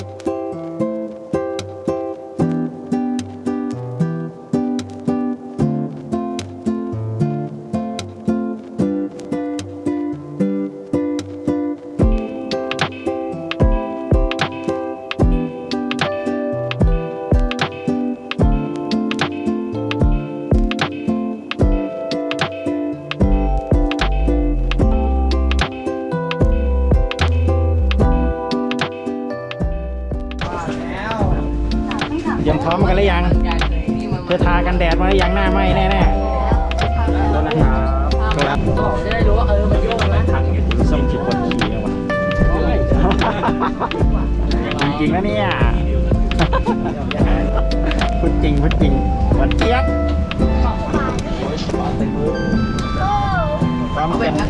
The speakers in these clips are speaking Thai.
Ciao. เตรียมพร้อมกันหรือยัง เธอทากันแดดมาหรือยังหน้าไหมแน่ๆแล้วนะครับครับจะได้รู้ว่าเออมันโยกนะทางอยู่ส้มจิบคนขี่นะวะจริงๆนะเนี่ยพูดจริงพูดจริงหวานเจี๊ยบพร้อมเต็ม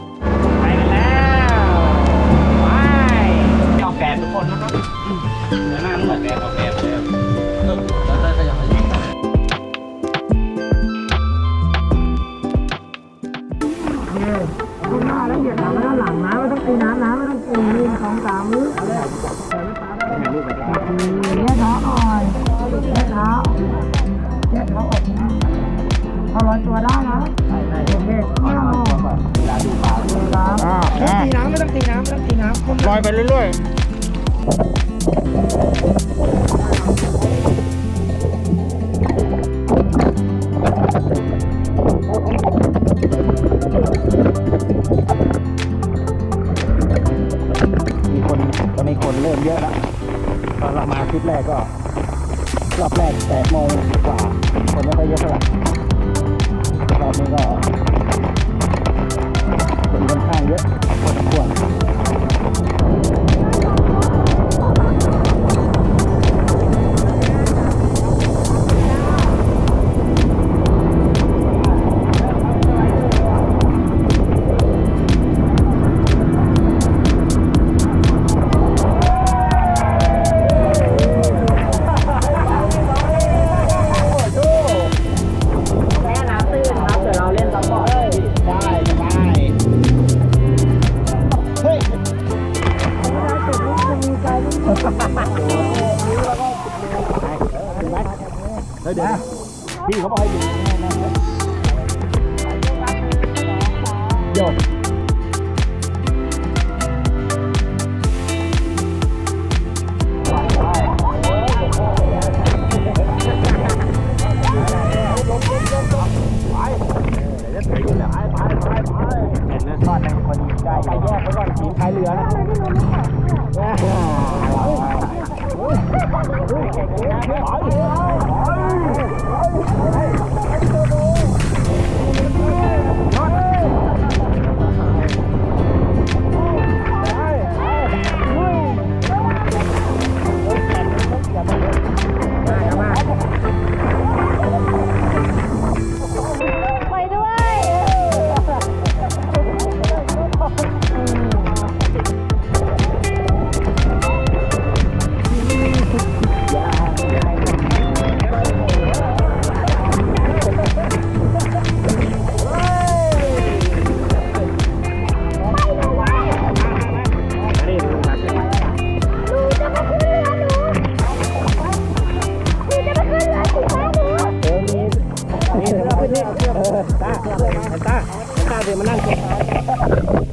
อยไปเรื่อยๆ มีคนตอนนี้คนเริ่มเยอะแล้วตอนเรามาทริปแรกก็ รอบแรกแปดโมงกว่า คนไม่ค่อยเยอะเท่าไหร่รอบนี้ก็คนค่อนข้างเยอะ เฮ้เดี๋ยวพี่เขาบอกให้ดูโย Ja, ja, alles. ต้าแานต้าแอนต้าเดี๋ยวมานั่งตรงนี้